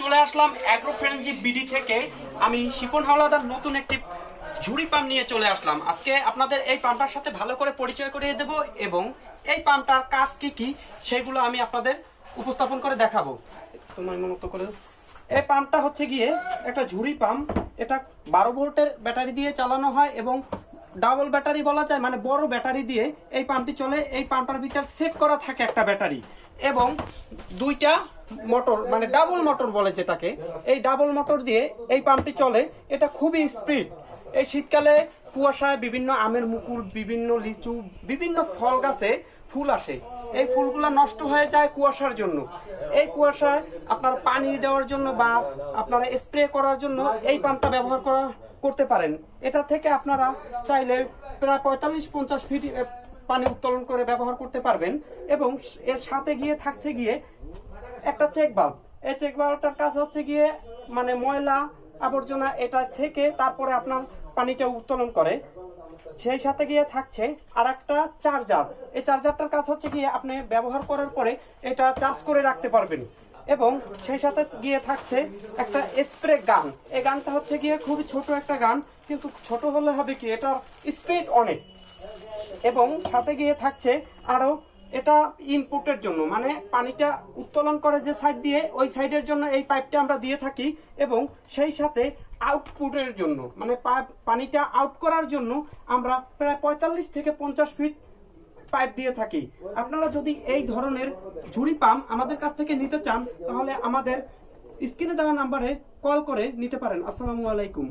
চলে আসলাম agro ফ্রেন্ডজি BD থেকে। আমি শিপন হাওলাদার, নতুন একটি ঝুড়ি পাম্প নিয়ে চলে আসলাম। আজকে আপনাদের এই পাম্পটার সাথে ভালো করে পরিচয় করিয়ে দেব এবং এই পাম্পটার কাজ কি কি সেগুলো আমি আপনাদের উপস্থাপন করে দেখাবো। তোমার মতো করে। এই পাম্পটা হচ্ছে গিয়ে একটা ঝুড়ি পাম্প এটা বারো ভোল্টের ব্যাটারি দিয়ে চালানো হয় এবং ডাবল ব্যাটারি বলা যায় মানে বড় ব্যাটারি দিয়ে এই পাম্পটি চলে, এই পাম্পটার ভিতর সেট করা থাকে একটা ব্যাটারি এবং দুইটা মোটর মানে ডাবল মোটর বলে যেটাকে, এই ডাবল মোটর দিয়ে এই পাম্পটি চলে, এটা খুবই স্পিড এই শীতকালে কুয়াশায় বিভিন্ন আমের মুকুল, বিভিন্ন লিচু, বিভিন্ন ফল গাছে ফুল আসে। এই ফুলগুলো নষ্ট হয়ে যায় কুয়াশার জন্য। এই কুয়াশায় আপনার পানি দেওয়ার জন্য বা আপনারা স্প্রে করার জন্য এই পাম্পটা ব্যবহার করা করতে পারেন। এটা থেকে আপনারা চাইলে প্রায় পঁয়তাল্লিশ, পঞ্চাশ ফিট পানি উত্তোলন করে ব্যবহার করতে পারবেন এবং এর সাথে গিয়ে থাকছে গিয়ে একটা চেক বাল্ব এই চেক বাল্বটার কাজ হচ্ছে গিয়ে মানে ময়লা আবর্জনা এটা ছেঁকে তারপরে আপনার পানিটা উত্তোলন করে। সেই সাথে গিয়ে থাকছে আর একটা চার্জার এই চার্জারটার কাজ হচ্ছে গিয়ে আপনি ব্যবহার করার পরে এটা চার্জ করে রাখতে পারবেন। এবং সেই সাথে গিয়ে থাকছে একটা স্প্রে গান। এই গানটা হচ্ছে গিয়ে খুবই ছোট একটা গান, কিন্তু ছোট হলে হবে কি, এটার স্পিড অনেক। এবং সাথে গিয়ে থাকছে আরও এটা ইনপুটের জন্য মানে পানিটা উত্তোলন করে যে সাইড দিয়ে, ওই সাইডের জন্য এই পাইপটা আমরা দিয়ে থাকি এবং সেই সাথে আউটপুটের জন্য মানে পানিটা আউট করার জন্য আমরা প্রায় পঁয়তাল্লিশ থেকে পঞ্চাশ ফিট পাইপ দিয়ে থাকি। আপনারা যদি এই ধরনের ঝুড়ি পাম্প আমাদের কাছ থেকে নিতে চান, তাহলে আমাদের স্ক্রিনে দেওয়া নাম্বারে কল করে নিতে পারেন। আসসালামু আলাইকুম।